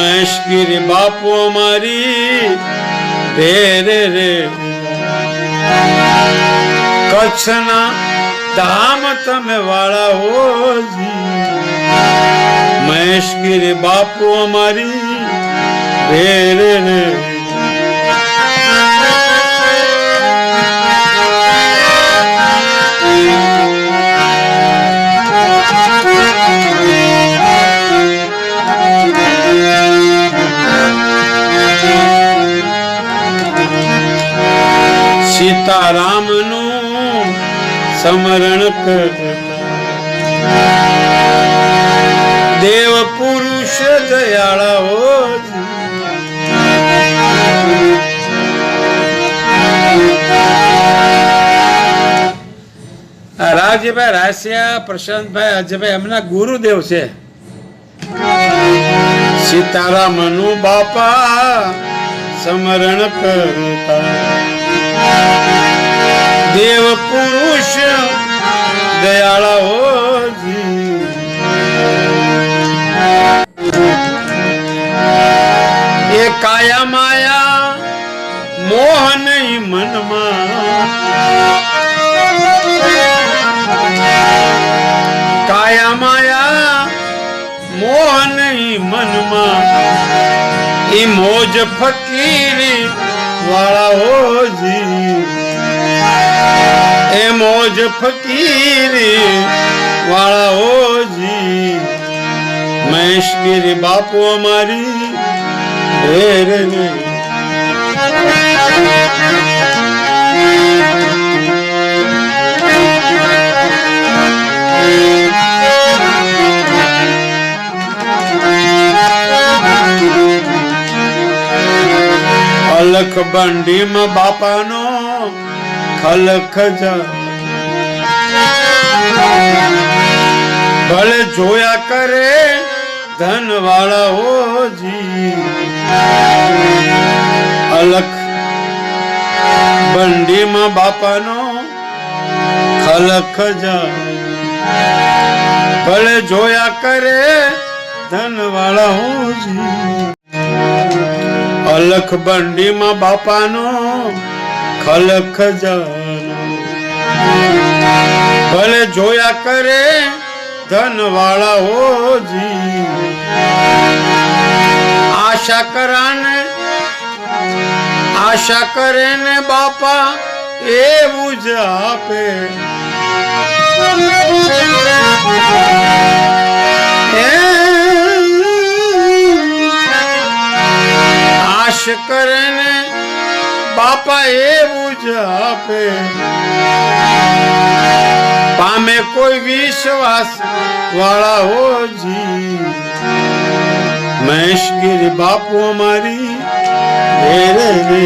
મહેશગીરી બાપુ અમારી. રે રે કચ્છના ધામ તમે વાળા હોજી મહેશગીરી બાપુ અમારી. રે રે રે. સીતારામનું સમરણ દેવ પુરુષ દયાળા હો આ રાજભાઈ રાસિયા, પ્રશાંતભાઈ અજયભાઈ એમના ગુરુદેવ છે. સીતારામનું બાપા સ્મરણ કરતા. દેવ પુરુષ દયાળા હોજી એ કાયા માયા મોહ નહીં મનમાં કાયા માયા મોહ નહીં મનમાં ઈ મોજ ફકીરી વાળા હોજી એ મોજ ફકીરી વાળા જી. મહેશગીરી બાપુ અમારી રે રે રે અલખ બંડીમાં બાપાનો ખલખ ભલે જોયા કરે ધન વાળા હોજી અલખ બંડીમાં બાપાનો ખલખ ભલે જોયા કરે ધન વાળા હોજી અલખ બંડીમાં બાપાનો ખલખ ભલે જોયા કરે ધન વાળા હોજી આશા કરાને, આશા કરે ને બાપા એવું જ આપે. આશ કરે ને બાપા એવું જ આપે. પામે કોઈ વિશ્વાસ વાળા હોજી મહેશગીરી બાપુ અમારી રે રે.